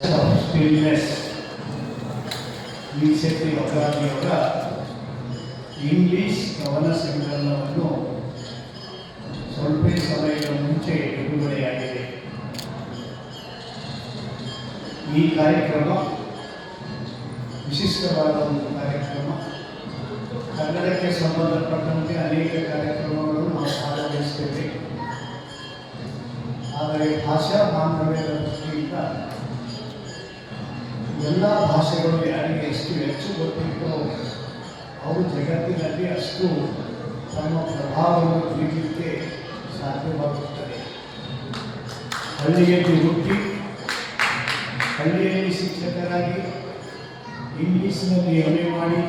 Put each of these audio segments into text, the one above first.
Stillness ಶಕ್ತಿ ಅಪರಾಧಿಯವರ English ಕವನ ಸಂಕಲನವನ್ನು ಸ್ವಲ್ಪ ಸಮಯದ ಮುಂಚೆ ಬಿಡುಗಡೆಯಾಗಿದೆ. ಈ ಕಾರ್ಯಕ್ರಮ, ವಿಶಿಷ್ಟವಾದ ಒಂದು ಕಾರ್ಯಕ್ರಮ. ಕನ್ನಡಕ್ಕೆ ಸಂಬಂಧಪಟ್ಟಂತೆ ಅನೇಕ ಕಾರ್ಯಕ್ರಮಗಳು ನಾವು ಭಾಗವಹಿಸ್ತೇವೆ ಆದರೆ ಭಾಷಾ ಬಾಂಧವ್ಯದ ದೃಷ್ಟಿಯಿಂದ ಎಲ್ಲ ಭಾಷೆಗಳು ಯಾರಿಗೆ ಎಷ್ಟು ಹೆಚ್ಚು ಗೊತ್ತಿತ್ತೋ ಅವರು ಜಗತ್ತಿನಲ್ಲಿ ಅಷ್ಟು ತಮ್ಮ ಪ್ರಭಾವವನ್ನು ಬೀರಲಿಕ್ಕೆ ಸಾಧ್ಯವಾಗುತ್ತದೆ. ಹಳ್ಳಿಯಲ್ಲಿ ಹುಟ್ಟಿ, ಹಳ್ಳಿಯಲ್ಲಿ ಶಿಕ್ಷಕರಾಗಿ ಇಂಗ್ಲೀಷ್ನಲ್ಲಿ ಎಮೆ ಮಾಡಿ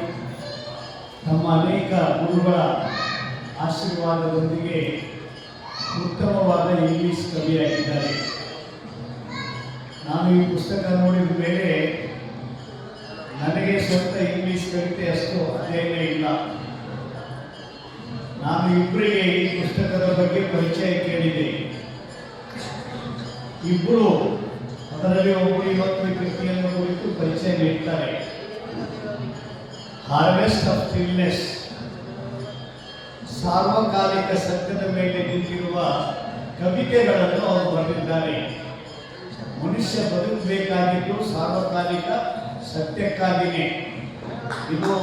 ತಮ್ಮ ಅನೇಕ ಗುರುಗಳ ಆಶೀರ್ವಾದದೊಂದಿಗೆ ಉತ್ತಮವಾದ ಇಂಗ್ಲೀಷ್ ಕವಿಯಾಗಿದ್ದಾರೆ. ನಾನು ಈ ಪುಸ್ತಕ ನೋಡಿದ ಮೇಲೆ ನನಗೆ ಸ್ವಂತ ಇಂಗ್ಲಿಷ್ ಕವಿತೆ ಅಷ್ಟು ಅಧ್ಯಯನ ಇಲ್ಲ. ನಾನು ಇಬ್ಬರಿಗೆ ಈ ಪುಸ್ತಕದ ಬಗ್ಗೆ ಪರಿಚಯ ಕೇಳಿದೆ. ಇಬ್ಬರು ಅದರಲ್ಲಿ ಒಬ್ಬರು ಇವತ್ತು ಕೃತಿಯನ್ನು ಕುರಿತು ಪರಿಚಯ ನೀಡ್ತಾರೆ. ಹಾರ್ವೆಸ್ಟ್ ಆಫ್ ಫಿಲ್ನೆಸ್ ಸಾರ್ವಕಾಲಿಕ ಸತ್ಯದ ಮೇಲೆ ನಿಂತಿರುವ ಕವಿತೆಗಳನ್ನು ಅವರು ಬರೆದಿದ್ದಾರೆ. ಮನುಷ್ಯ ಬದುಕಬೇಕಾಗಿದ್ದು ಸಾರ್ವಕಾಲಿಕ ಸತ್ಯಕ್ಕಾಗಿಯೇ ಇದು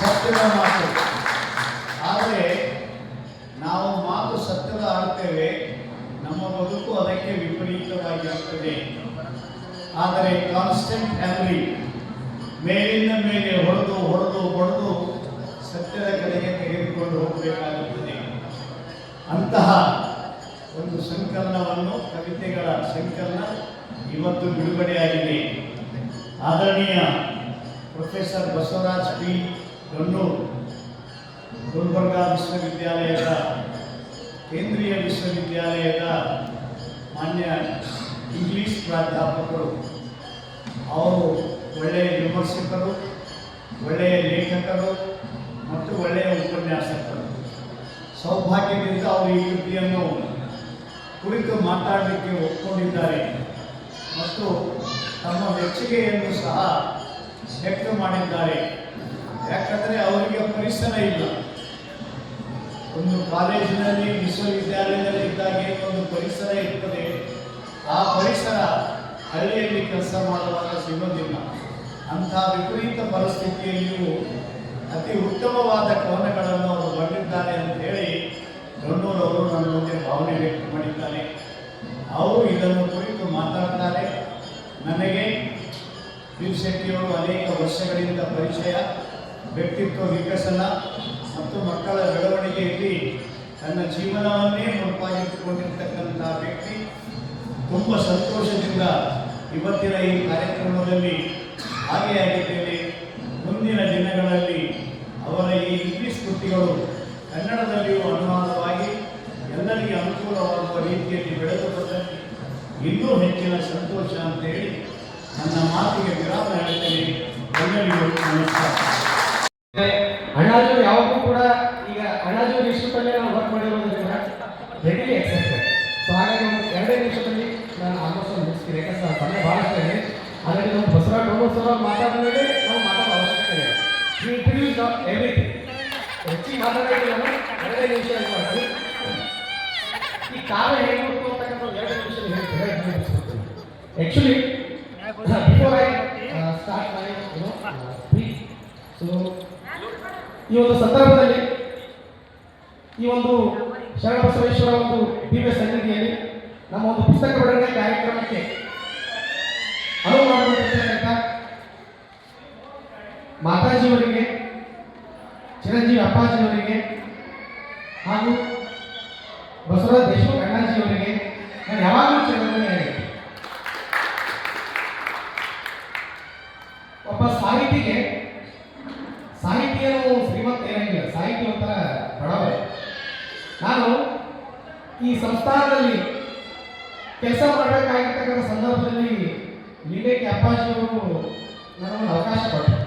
ಸತ್ಯದ ಮಾತು. ಆದರೆ ನಾವು ಮಾತು ಸತ್ಯದ ಆಡ್ತೇವೆ, ನಮ್ಮ ಬದುಕು ಅದಕ್ಕೆ ವಿಪರೀತವಾಗಿ ಆಗ್ತದೆ ಆದರೆ ಕಾನ್ಸ್ಟೆಂಟ್ ಫ್ಯಾಮಿಲಿ, ಮೇಲಿಂದ ಮೇಲೆ ಹೊಡೆದು ಹೊಡೆದು ಹೊಡೆದು ಸತ್ಯದ ಕಡೆಗೆ ತೆಗೆದುಕೊಂಡು ಹೋಗಬೇಕಾಗುತ್ತದೆ. ಅಂತಹ ಒಂದು ಸಂಕಲನವನ್ನು ಕವಿತೆಗಳ ಸಂಕಲನ ಇವತ್ತು ಬಿಡುಗಡೆಯಾಗಿದೆ. ಆದರಣೀಯ ಪ್ರೊಫೆಸರ್ ಬಸವರಾಜ್ ಪಿ. ಗಣ್ಣೂರ್, ಗುಲ್ಬರ್ಗಾ ವಿಶ್ವವಿದ್ಯಾಲಯದ, ಕೇಂದ್ರೀಯ ವಿಶ್ವವಿದ್ಯಾಲಯದ ಮಾನ್ಯ ಇಂಗ್ಲಿಷ್ ಪ್ರಾಧ್ಯಾಪಕರು, ಅವರು ಒಳ್ಳೆಯ ವಿಮರ್ಶಕರು, ಒಳ್ಳೆಯ ಲೇಖಕರು ಮತ್ತು ಒಳ್ಳೆಯ ಉಪನ್ಯಾಸಕರು. ಸೌಭಾಗ್ಯದಿಂದ ಅವರು ಈ ಕೃತಿಯನ್ನು ಕುರಿತು ಮಾತಾಡಲಿಕ್ಕೆ ಒಪ್ಪಿಕೊಂಡಿದ್ದಾರೆ ಮತ್ತು ತಮ್ಮ ಮೆಚ್ಚುಗೆಯನ್ನು ಸಹ ವ್ಯಕ್ತ ಮಾಡಿದ್ದಾರೆ. ಯಾಕಂದರೆ ಅವರಿಗೆ ಪರಿಸರ ಇಲ್ಲ. ಒಂದು ಕಾಲೇಜಿನಲ್ಲಿ, ವಿಶ್ವವಿದ್ಯಾಲಯದಲ್ಲಿ ಇದ್ದಾಗ ಒಂದು ಪರಿಸರ ಇರ್ತದೆ. ಆ ಪರಿಸರ ಹಳ್ಳಿಯಲ್ಲಿ ಕೆಲಸ ಮಾಡುವಾಗ ಸಿಗೋದಿಲ್ಲ. ಅಂಥ ವಿಪರೀತ ಪರಿಸ್ಥಿತಿಯಲ್ಲಿಯೂ ಅತಿ ಉತ್ತಮವಾದ ಕವನಗಳನ್ನು ಅವರು ಬರೆದಿದ್ದಾರೆ ಅಂತ ಹೇಳಿ ದೊಣ್ಣೂರವರು ನನ್ನ ಮುಂದೆ ಭಾವನೆ ವ್ಯಕ್ತ ಮಾಡಿದ್ದಾರೆ ಅವರು ಇದನ್ನು ಕುರಿತು ಮಾತಾಡ್ತಾರೆ ನನಗೆ ಶೆಟ್ಟಿಯವರು ಅನೇಕ ವರ್ಷಗಳಿಂದ ಪರಿಚಯ, ವ್ಯಕ್ತಿತ್ವ ವಿಕಸನ ಮತ್ತು ಮಕ್ಕಳ ಬೆಳವಣಿಗೆಯಲ್ಲಿ ತನ್ನ ಜೀವನವನ್ನೇ ಮುಡುಪಾಗಿಟ್ಟುಕೊಂಡಿರ್ತಕ್ಕಂಥ ವ್ಯಕ್ತಿ ತುಂಬ ಸಂತೋಷದಿಂದ ಇವತ್ತಿನ ಈ ಕಾರ್ಯಕ್ರಮದಲ್ಲಿ ಭಾಗಿಯಾಗಿದ್ದೇನೆ. ಇನ್ಸ್ಟಿಟ್ಯೂಟಲ್ಲೇ ನಾವು ವರ್ಕ್ ಮಾಡಿರೋದ್ರಿಂದ ರೆಡಿಲಿ ಎಕ್ಸೆಪ್ಟೆಡ್ ಸೊ ಹಾಗಾಗಿ ಒಂದು ಎರಡೇ ನಿಮಿಷದಲ್ಲಿ ನಾನು ಆಲ್ಮೋಸ್ಟ್ ಒಂದು ಮುಗಿಸ್ತೀನಿ. ಯಾಕಂದ್ರೆ ಸಮಯ ಭಾಳಷ್ಟು ಇದೆ ಹಾಗಾಗಿ ನಮ್ಮ ಬಸವರಾಜ್ ಡೋಮರ್ ಸರ್ ಮಾತಾಡಿದ ನಾವು ಮಾತಾಡೋ ಅವಶ್ಯಕತೆ ಇದೆ ಈ ಇಂಟರ್ವ್ಯೂಸ್ ಎವ್ರಿಥಿಂಗ್ ಹೆಚ್ಚಿಗೆ ಮಾತಾಡೋಕೆ ನಾನು. ಎರಡೇ ನಿಮಿಷ ಮಾಡ್ತೀನಿ. ಈ ಕಾಲ ಹೇಗೆ ಹೋಗ್ತು ಅಂತಕ್ಕಂಥ ಎರಡು ನಿಮಿಷ actually before I start my you know speak so ಈ ಒಂದು ಸಂದರ್ಭದಲ್ಲಿ ಈ ಒಂದು ಶರಣಬಸವೇಶ್ವರ ಒಂದು ದಿವ್ಯ ಸನ್ನಿಧಿಯಲ್ಲಿ ನಮ್ಮ ಒಂದು ಪುಸ್ತಕ ಬಿಡುಗಡೆ ಕಾರ್ಯಕ್ರಮಕ್ಕೆ ಅನುವು ಮಾತಾಜಿ ಮಾತಾಜಿಯವರಿಗೆ, ಚಿರಂಜೀವಿ ಅಪ್ಪಾಜಿಯವರಿಗೆ ಹಾಗೂ ಬಸವರಾಜ್ ದೇಶಮುಖ್ ಅಣ್ಣಾಜಿಯವರಿಗೆ ನಾನು ಯಾವಾಗಲೂ ಈ ಸಂಸ್ಥಾನದಲ್ಲಿ ಕೆಲಸ ಮಾಡಬೇಕಾಗಿರ್ತಕ್ಕಂಥ ಸಂದರ್ಭದಲ್ಲಿ ನಿಮಗೆ ಅಪ್ಪಾಜಿಯವರು ನನಗೊಂದು ಅವಕಾಶ ಕೊಟ್ಟರು.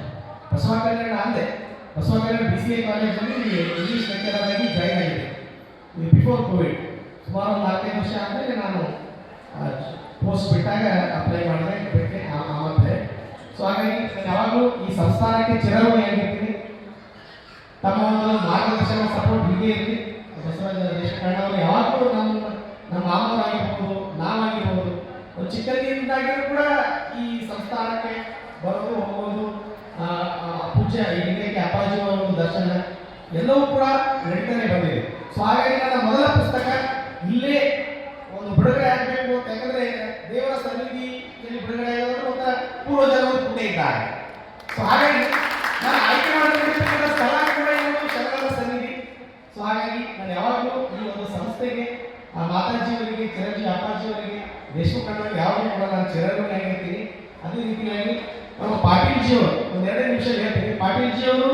ಬಸವ ಕಲ್ಯಾಣ ಅಂದೆ. Basava Kalyan B C A ಕಾಲೇಜಲ್ಲಿ ಇಂಗ್ಲೀಷ್ ಲೆಕ್ಚರಾಗಿ ಜಾಯ್ನ್ ಆಗಿದೆ ಬಿಫೋರ್ ಕೋವಿಡ್ ಸುಮಾರು ಒಂದು ನಾಲ್ಕೈದು ವರ್ಷ ಆದಮೇಲೆ ನಾನು ಪೋಸ್ಟ್ ಬಿಟ್ಟಾಗ ಅಪ್ಲೈ ಮಾಡಿದೆ. ಸೊ ಹಾಗಾಗಿ ಯಾವಾಗಲೂ ಈ ಸಂಸ್ಥಾನಕ್ಕೆ ಚಿರಋಣಿಯಾಗಿರ್ತೀನಿ. ತಮ್ಮ ಒಂದು ಮಾರ್ಗದರ್ಶನ ಸಪೋರ್ಟ್ ಹೀಗೆ ಇರಲಿ. ಬಸವರಾಜ ಯಾವಾಗಲೂ ನಮ್ಮ ನಮ್ಮ ಮಾಮೂರಾಗಿರ್ಬೋದು ನಾವಾಗಿರ್ಬೋದು ಒಂದು ಚಿಕ್ಕಂದಿನಿಂದಾಗಿಯೂ ಕೂಡ ಈ ಸಂಸ್ಥಾನಕ್ಕೆ ಬರೋದು ಹೋಗೋದು ಪೂಜೆ ಆ, ಪೂಜ್ಯ ಈ ಲಿಂಗೈಕ್ಯ ಅಪ್ಪಾಜಿ ಅವರ ಒಂದು ದರ್ಶನ ಎಲ್ಲವೂ ಕೂಡ ನಡೀತಾನೆ ಬಂದಿದೆ. ಸೊ ಹಾಗಾಗಿ ನನ್ನ ಮೊದಲ ಪುಸ್ತಕ ಇಲ್ಲೇ ಒಂದು ಬಿಡುಗಡೆ ಆಗಬೇಕು ಅಂತ ಯಾಕಂದ್ರೆ ದೇವರ ಸನ್ನಿಧಿಯಲ್ಲಿ ಬಿಡುಗಡೆ ಆಗೋದು ಅಂತ ಪೂರ್ವಜನರು ಪುಣ್ಯ ಸೊ ಹಾಗಾಗಿ ಸೊ ಹಾಗಾಗಿ ನಾನು ಯಾವಾಗಲೂ ಈ ಒಂದು ಸಂಸ್ಥೆಗೆ, ಆ ಮಾತಾಜಿಯವರಿಗೆ, ಚಿರಂಜೀವಿ ಅಪ್ಪಾಜಿಯವರಿಗೆ ದೇಶಕ್ಕೆ ಯಾವಾಗಲೂ ಕೂಡ ನಾನು ಚಿರಋಣಿಯಾಗಿರ್ತೀನಿ ಅದೇ ರೀತಿಯಾಗಿ ನಮ್ಮ ಪಾಟೀಲ್ಜಿಯವರು ಎರಡನೇ ನಿಮಿಷ ಹೇಳ್ತೀನಿ. ಪಾಟೀಲ್ಜಿಯವರು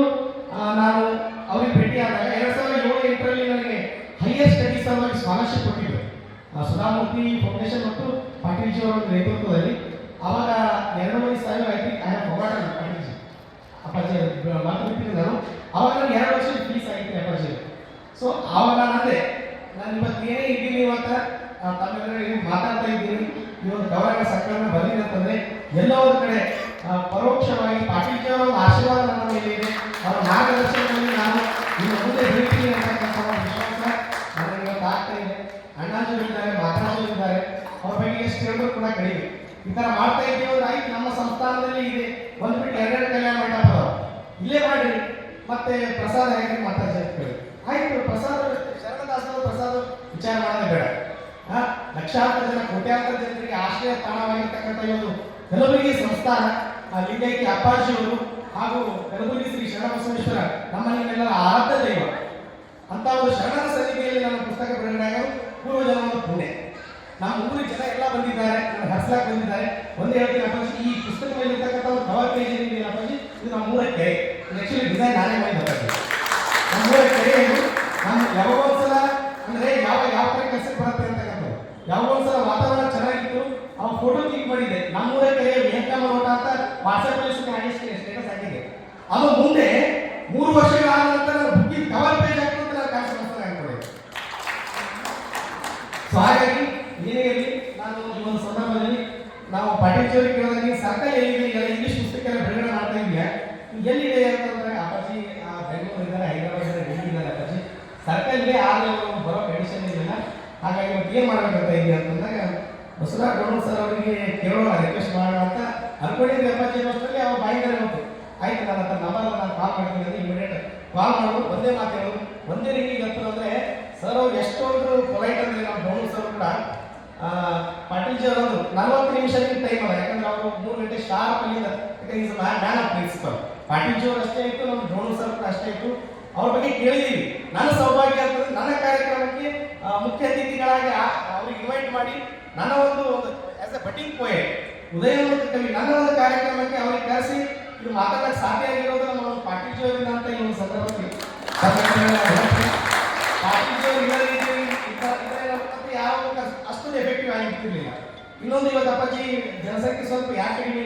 ನಾನು ಅವ್ರಿಗೆ ಭೇಟಿಯಾದಾಗ ಎರಡು ಸಾವಿರದ ಏಳು ಎಂಟರಲ್ಲಿ ನನಗೆ ಹೈಯರ್ ಸ್ಟಡೀಸ್ ಅವರಿಗೆ ಸ್ಕಾಲರ್ಶಿಪ್ ಕೊಟ್ಟಿದ್ದರು ಸುಧಾಮೂರ್ತಿ ಫೌಂಡೇಶನ್ ಮತ್ತು ಪಾಟೀಲ್ಜಿಯವರ ಒಂದು ನೇತೃತ್ವದಲ್ಲಿ. ಅವಾಗ ಎರಡೂವರೆ ಸಾವಿರ I think I have forgotten Patilji. ಅಪ್ಪಾಜಿ ಮಾತು ಬಿಟ್ಟಿದ್ದೆ ನಾನು. ಅವಾಗ ನನಗೆ ಎರಡು ವರ್ಷದ ಫೀಸ್ ಆಗಿತ್ತು ಅಪ್ಪಾಜಿ ಸೊ ಆವಾಗ ಅದೇ ನಾನು ಇವತ್ತು ಏನೇ ಇದ್ದೀನಿ ಅಂತ ತಮ್ಮೆಲ್ಲರೂ ಮಾತಾಡ್ತಾ ಇದ್ದೀನಿ. ಒಂದು ಗೌರವ ಸರ್ಕಾರ ಬಂದಿದೆ ಅಂತಂದ್ರೆ ಎಲ್ಲೋ ಒಂದು ಕಡೆ ಪರೋಕ್ಷವಾಗಿ ಪಾಟೀಲ್ ಒಂದು ಆಶೀರ್ವಾದ ನನ್ನ ಮೇಲೆ ಇದೆ ಅವರ ಮಾರ್ಗದರ್ಶನದಲ್ಲಿ ನಾನು ಇನ್ನು ಮುಂದೆ ಹೇಳ್ತೀನಿ ಅಂತಕ್ಕಂಥ ವಿಶ್ವಾಸ ನನಗೆ ಇವತ್ತು ಆಗ್ತಾ ಇದೆ. ಅಣ್ಣಾಜು ಇದ್ದಾರೆ, ಮಾತಾಜು ಇದ್ದಾರೆ. ಅವ್ರ ಬಗ್ಗೆ ಎಷ್ಟು ಹೇಳಿದ್ರು ಕೂಡ ಕಡಿಮೆ ಈ ಥರ ಮಾಡ್ತಾ ಇದ್ದೀವಿ ಅಂದ್ರೆ ಆಯ್ತು ನಮ್ಮ ಸಂಸ್ಥಾನದಲ್ಲಿ ಇದೆ ಒಂದು ಬಿಟ್ಟು ಎರಡೆರಡು ಕಲ್ಯಾಣ ಮಂಟಪ ಅದಾವ. ಇಲ್ಲೇ ಮಾಡ್ರಿ ಮತ್ತೆ ಪ್ರಸಾದ ಹೇಗೆ ಮಾತಾಡ್ತಾ ಇರ್ತೀವಿ ಆಯ್ತು ಪ್ರಸಾದ ಶರಣದಾಸರ ಪ್ರಸಾದ ವಿಚಾರ ಮಾಡೋದೇ ಬೇಡ ಆ, ಲಕ್ಷಾಂತರ ಜನ ಕೋಟ್ಯಾಂತರ ಜನರಿಗೆ ಆಶ್ರಯ ತಾಣವಾಗಿರ್ತಕ್ಕಂಥ ಈ ಒಂದು ಕಲಬುರಗಿ ಸಂಸ್ಥಾನ, ಆ ಲಿಂಗೈಕ್ಯ ಅಪ್ಪಾಜಿಯವರು ಹಾಗೂ ಕಲಬುರಗಿ ಶ್ರೀ ಶರಣಬಸವೇಶ್ವರ, ನಮ್ಮ ನಿಮ್ಮೆಲ್ಲರ ಆರಾಧ್ಯ ದೈವ. ಅಂತ ಒಂದು ಶರಣರ ಸನ್ನಿಧಿಯಲ್ಲಿ ನನ್ನ ಪುಸ್ತಕ ಬಿಡುಗಡೆ ಆಗೋದು ಪೂರ್ವಜನ್ಮದ ಪುಣ್ಯ. ನಮ್ಮ ಊರಿನ ಜನ ಎಲ್ಲ ಬಂದಿದ್ದಾರೆ ನನ್ನ ಹರ್ಸಲಾಗಿ ಬಂದಿದ್ದಾರೆ. ಒಂದೇ ಹೇಳ್ತೀನಿ ಅಪ್ಪಾಜಿ, ಈ ಪುಸ್ತಕ ಮೇಲೆ ಇರ್ತಕ್ಕಂಥ ಒಂದು ಕವರ್ ಪೇಜ್ ಏನಿದೆ ಅಪ್ಪಾಜಿ? ಇದು ನಮ್ಮ ಊರ ಕೆರೆ. ಆಕ್ಚುಲಿ ಡಿಸೈನ್ ನಾನೇ ಮಾಡಿದ್ದು ಅಪ್ಪಾಜಿ. ನಮ್ಮ ಊರ ಕೆರೆ ಇದು. ನಮ್ಮ ಯಾವಾಗ ಅಂದರೆ ಅಂದ್ರೆ ಯಾವ ಯಾವ ಥರ ಕೆಲಸಕ್ಕೆ ಬರುತ್ತೆ ಅಂತಕ್ಕಂಥದ್ದು ಸಲ ವಾತಾವರಣ ಚೆನ್ನಾಗಿತ್ತು ಅವ್ನು ಫೋಟೋ ಕ್ಲಿಕ್ ಮಾಡಿದೆ ನಮ್ಮೂರ ಕೆರೆ ನೋಟ ಅಂತ ವಾಟ್ಸಪ್ ಅಲ್ಲಿ ಸುಮ್ಮನೆ ಸ್ಟೇಟಸ್ ಹಾಕಿದೆ. ಅದು ಮುಂದೆ ಮೂರು ವರ್ಷಗಳ ನಂತರ ಬುಕ್ಕಿಂಗ್ ಕವರ್ ಪೇಜ್ ಆಗ್ತದೆ ನಾನು ಕಾಣಿಸ್ ಅನ್ಕೊಂಡಿದ್ದೆ ಸೊ ಹಾಗಾಗಿ ಏನೇ ಇರಲಿ. ನಾನು ಈ ಒಂದು ಸಂದರ್ಭದಲ್ಲಿ ನಾವು ಪಾಟೀಲ್ ಕೇಳಿದಾಗ ಸರ್ಕಲ್ ಎಲ್ಲಿದೆ ಈಗ ಇಂಗ್ಲಿಷ್ ಪುಸ್ತಕ ಎಲ್ಲ ಬಿಡುಗಡೆ ಮಾಡ್ತಾ ಇದೆಯಾ ಎಲ್ಲಿದೆ ಅಂತಂದ್ರೆ ಅಪ್ಪಾಜಿ ಆ, ಬೆಂಗಳೂರು ಇದ್ದಾರೆ ಹೈದರಾಬಾದ್ ಇದ್ದಾರೆ ಡೆಲ್ಲಿ ಇದ್ದಾರೆ ಅಪ್ಪಾಜಿ ಸರ್ಕಲ್ ಇದೆ ಆದ್ರೆ ಅವರು ಬರೋ ಕಂಡೀಷನ್ ಇಲ್ಲ ಹಾಗಾಗಿ ಇವತ್ತು ಏನು ಮಾಡಬೇಕಂತ ಇದೆ ಅಂತಂದಾಗ ಬಸವರಾಜ್ ಗೌಡ ಸರ್ ಅವರಿಗೆ ಕೇಳೋಣ ರಿಕ್ವೆಸ್ಟ್ ಮಾಡೋಣ ಅಂತ ಅನ್ಕೊಂಡಿದ್ದೆ ಅಪ್ಪಾಜಿ ಅನ್ನೋಷ್ಟರಲ್ಲಿ ಅವ್ರು ಬಾಯಿದ್ದಾರೆ ಬಂತು ಆಯ್ತು ನನ್ನ ಹತ್ರ ನಂಬರ್ ನಾನು ಕಾಲ್ ಮಾಡ್ತೀನಿ ಅಂದ್ರೆ ಇಮಿಡಿಯೇಟ್ ಕಾಲ್ ಮಾಡೋದು ಒಂದೇ ಮಾತು ಒಂದೇ ರೀತಿ ಅಂತ ಅಂದ್ರೆ ಸರ್ ಅವ್ರು ಎಷ್ಟೊಂದು ಪೊಲೈಟ್ ಅಂದ್ರೆ ನಮ್ಮ ಗೌಡ ಸರ್ ಕೂಡ ಆ, ಪಾಟೀಲ್ ಜಿ ಅವರು ನಲವತ್ತು ನಿಮಿಷಕ್ಕೆ ಟೈಮ್ ಅಲ್ಲ. ಯಾಕಂದ್ರೆ ಅವರು ಮೂರು ಗಂಟೆ ಶಾರ್ಪ್ ಅಲ್ಲಿಂದ is man of principle Patil ji ಅವರು ಅಷ್ಟೇ ಇತ್ತು ನಮ್ಮ ದ್ರೋಣ ಸರ್ ಅಷ್ಟೇ ಇತ್ತು. ಅವ್ರ ಬಗ್ಗೆ ಕೇಳಿದೀವಿ. ನನ್ನ ಸೌಭಾಗ್ಯ ಅಂತಂದ್ರೆ ನನ್ನ ಕಾರ್ಯಕ್ರಮಕ್ಕೆ ಮುಖ್ಯ ಅತಿಥಿಗಳಾಗಿ ಅವ್ರಿಗೆ ಇನ್ವೈಟ್ ಮಾಡಿ ನನ್ನ ಒಂದು ಆಸ್ ಎ ಬಟಿಂಗ್ ಪೋಯೆಟ್ ಉದಯೋನ್ಮುಖ ಕವಿ ನನ್ನ ಒಂದು ಕಾರ್ಯಕ್ರಮಕ್ಕೆ ಅವ್ರಿಗೆ ಕರೆಸಿ, ಇದು ಮಾತಾಡಕ್ಕೆ ಸಾಧ್ಯ ಆಗಿರೋದು ನಮ್ಮ ಒಂದು ಪಾಟೀಲ್ ಅಂತ ಈ ಒಂದು ಸಂದರ್ಭದಲ್ಲಿ ಪಾಟೀಲ್ ಜೋರ್ ಅವರು ರೀತಿಯಲ್ಲಿ ಮತ್ತೆ ಯಾವ ಅಷ್ಟೊಂದು ಎಫೆಕ್ಟಿವ್ ಆಗಿರ್ತಿರ್ಲಿಲ್ಲ. ಇನ್ನೊಂದು ಇವತ್ತು ಅಪ್ಪಾಜಿ, ಜನಸಂಖ್ಯೆ ಸ್ವಲ್ಪ ಯಾಕೆ ಕಡಿಮೆ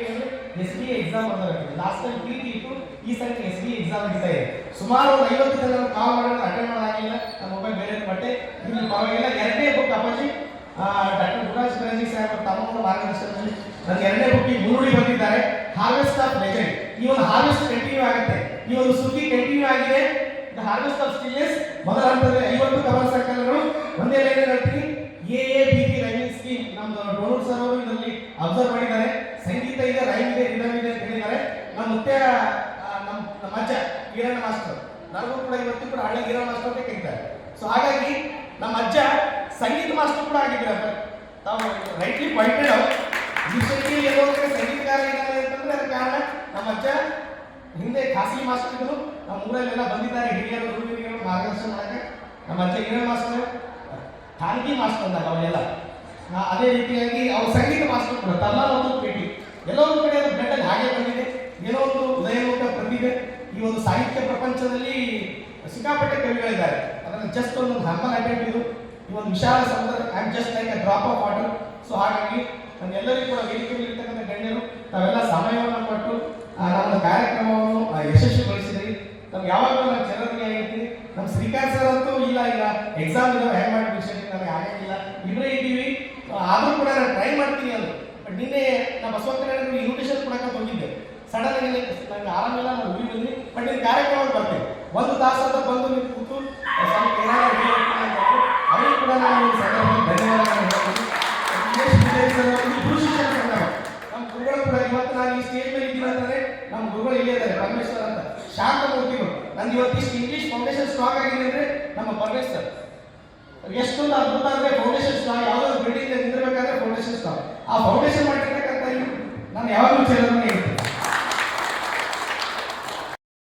ಎಸ್ ಬಿ ಎಕ್ಸಾಮ್ ಅಂತ ಲಾಸ್ಟ್ ಟೈಮ್ ಪಿ ಟಿ ಇತ್ತು, ಈ ಸರಿ ಎಸ್ ಬಿ ಎಕ್ಸಾಮ್ ಇದೆ. ಸುಮಾರು ಒಂದು ಐವತ್ತು ಜನ ಕಾಲ್ ಮಾಡೋಣ ಅಟೆಂಡ್ ಮಾಡಿಲ್ಲ ನಮ್ಮ ಮೊಬೈಲ್ ಬೇರೆ ಬಟ್ಟೆ ಇಲ್ಲಿ ಪರವಾಗಿಲ್ಲ, ಎರಡನೇ ಬುಕ್ ಅಪ್ಪಾಜಿ ಡಾಕ್ಟರ್ ಗುರುರಾಜ್ ಕರಂಜಿ ಸಾಹೇಬ್ ತಮ್ಮ ಮಾರ್ಗದರ್ಶನದಲ್ಲಿ ನನ್ನ ಎರಡನೇ ಬುಕ್ ಮುರುಳಿ ಬಂದಿದ್ದಾರೆ. ಹಾರ್ವೆಸ್ಟ್ ಆಫ್ ಲೆಜೆಂಡ್ ಈ ಒಂದು ಹಾರ್ವೆಸ್ಟ್ ಕಂಟಿನ್ಯೂ ಆಗುತ್ತೆ. ಈ ಒಂದು ಸುದ್ದಿ ಕಂಟಿನ್ಯೂ ಆಗಿದೆ. ಹಾರ್ವೆಸ್ಟ್ ಆಫ್ ಸ್ಟಿಲ್ನೆಸ್ ಮೊದಲ ಹಂತದಲ್ಲಿ ಐವತ್ತು ಕವರ್ ಸರ್ಕಲ್ಗಳು ಒಂದೇ ಲೈನ್ ಹೇಳ್ತೀನಿ. A A B P rhyming scheme ನಮ್ದು ಡೋನೂರ್ ಸರ್ ಅವರು ಇದರಲ್ಲಿ ಅಬ್ಸರ್ವ್ ಮಾಡಿದ್ದಾರೆ ಸಂಗೀತ ಇದೆ ರೈಮ್ ಇದೆ ರಿದಮ್ ಇದೆ ಅಂತ ಹೇಳಿದ್ದಾರೆ ನಮ್ಮ ನಮ್ಮ ಅಜ್ಜ ಈರಣ್ಣ ಮಾಸ್ಟರ್ ನನಗೂ ಕೂಡ ಇವತ್ತು ಕೂಡ ಹಳ್ಳಿ ಈರಣ್ಣ ಮಾಸ್ಟರ್ ಅಂತ ಕೇಳ್ತಾರೆ. ಸೊ ಹಾಗಾಗಿ ನಮ್ಮ ಅಜ್ಜ ಸಂಗೀತ ಮಾಸ್ಟರ್ ಕೂಡ ಆಗಿದ್ದಾರೆ. ತಾವು ರೈಟ್ಲಿ ಪಾಯಿಂಟೆಡ್ ರೀಸೆಂಟ್ಲಿ ಎಲ್ಲೋ ಕಡೆ ಸಂಗೀತಗಾರ ಇದ್ದಾರೆ ಅಂತಂದ್ರೆ ಅದಕ್ಕೆ ಕಾರಣ ನಮ್ಮ ಅಜ್ಜ ಹಿಂದೆ ಖಾಸಗಿ ಮಾಸ್ಟರ್ ಇದ್ರು ನಮ್ಮ ಊರಲ್ಲೆಲ್ಲ ಬಂದಿದ್ದಾರೆ ಹಿರಿಯರು ಗುರು ಹಿರಿಯರು ಮಾರ್ಗದರ್ಶನ ಮಾಡಕ್ಕೆ ನಮ್ಮ ಅಜ್ಜ ಈರಣ್ಣ ಮಾಸ್ಟರ್ ಖಾಸಗಿ ಮಾಸ್ಟರ್ ಅಂದಾಗ ಅವರೆಲ್ಲ. ಅದೇ ರೀತಿಯಾಗಿ ಅವ್ರ ಸಂಗೀತ ಮಾಸ್ಟರ್ ಕೂಡ ತಲ್ಲ ಒಂದು ಪೇಟಿ ಎಲ್ಲೋ ಒಂದು ಕಡೆ ಅದು ಬ್ಲಡ್ ಹಾಗೆ ಬಂದಿದೆ ಒಂದು ಉದಯೋನ್ಮುಖ ಪ್ರತಿಭೆ ಈ ಒಂದು ಸಾಹಿತ್ಯ ಪ್ರಪಂಚದಲ್ಲಿ ಸಿಕ್ಕಾಪಟ್ಟೆ ಕವಿಗಳಿದ್ದಾರೆ. ಅದನ್ನು ಜಸ್ಟ್ ಒಂದು ಹಂಬಲ್ ಅಟೆಂಟ್ ಇದು. ಈ ಒಂದು ವಿಶಾಲ ಸಮುದ್ರ am just like a drop of water so ಹಾಗಾಗಿ ನಮ್ಮೆಲ್ಲರಿಗೂ ಕೂಡ ವೇದಿಕೆ ಮೇಲೆ ಗಣ್ಯರು, ತಾವೆಲ್ಲ ಸಮಯವನ್ನು ಕೊಟ್ಟು ನಮ್ಮ ಕಾರ್ಯಕ್ರಮವನ್ನು ಯಶಸ್ವಿಗೊಳಿಸಿದ್ರಿ. ನಮ್ಗೆ ಯಾವಾಗಲೂ ನಾನು ಜನರಿಗೆ ಆಗಿರ್ತೀನಿ ನಮ್ಮ ಶ್ರೀಕಾಂತ್ ಸರ್ ಅಂತೂ ಇಲ್ಲ ಇಲ್ಲ. ಎಕ್ಸಾಮ್ ಇಲ್ಲ ಹ್ಯಾಂಗ್ ಮಾಡಿ ವಿಷಯ ನಮಗೆ ಆಗಿಲ್ಲ ಇಬ್ಬರೇ ಇದ್ದೀವಿ. ಆದ್ರೂ ಕೂಡ ನಾನು ಟ್ರೈ ಮಾಡ್ತೀನಿ ಅದು. ಬಟ್ ನಿನ್ನೆ ನಮ್ಮ ಬಸವಂತ ಇನ್ವಿಟೇಷನ್ ಕೊಡಕ್ಕೆ ಹೋಗಿದ್ದೆ ಸಡನ್ ಆಗಿ ನಂಗೆ ಆರಾಮಿಲ್ಲ ನಾನು ಉಳಿದಿದ್ದೀನಿ ಬಟ್ ಇದು ಕಾರ್ಯಕ್ರಮ ಬರ್ತೀನಿ. ಒಂದು ತಾಸು ಅಂತ ಬಂದು ನೀವು ಕೂತು ಸ್ವಲ್ಪ ಏನಾದರೂ. ಅವ್ರಿಗೂ ಕೂಡ ನಾನು ಈ ಸಂದರ್ಭದಲ್ಲಿ ಧನ್ಯವಾದಗಳನ್ನು ನಮ್ಮ ಗುರುಗಳು ಕೂಡ ಇವತ್ತು ನಾನು ಈ ಸ್ಟೇಜ್ ಮೇಲೆ ಇದ್ದೀನಿ ಅಂತಂದರೆ ನಮ್ಮ ಗುರುಗಳು ಇಲ್ಲೇ ಇದ್ದಾರೆ, ಪರಮೇಶ್ವರ್ ಅಂತ. ಶಾಂತ ಮೂರ್ತಿಗಳು ನಂದು ಇವತ್ತು ಇಷ್ಟು ಇಂಗ್ಲೀಷ್ ಫೌಂಡೇಶನ್ ಸ್ಟ್ರಾಂಗ್ ಆಗಿದೆ ಅಂದರೆ ನಮ್ಮ ಪರಮೇಶ್ವರ್. ಎಷ್ಟೊಂದು ಅದ್ಭುತ ಅಂದರೆ ಫೌಂಡೇಶನ್ ಸ್ಟ್ರಾಂಗ್ ಯಾವುದಾದ್ರು ಬಿಲ್ಡಿಂಗ್ ನಿಂದಿರಬೇಕಾದ್ರೆ ಫೌಂಡೇಶನ್ ಸ್ಟ್ರಾಂಗ್ ಆ ಫೌಂಡೇಶನ್ ಮಾಡಿರ್ತಕ್ಕಂಥ ನಾನು ಯಾವಾಗಲೂ ಸೇರೋದು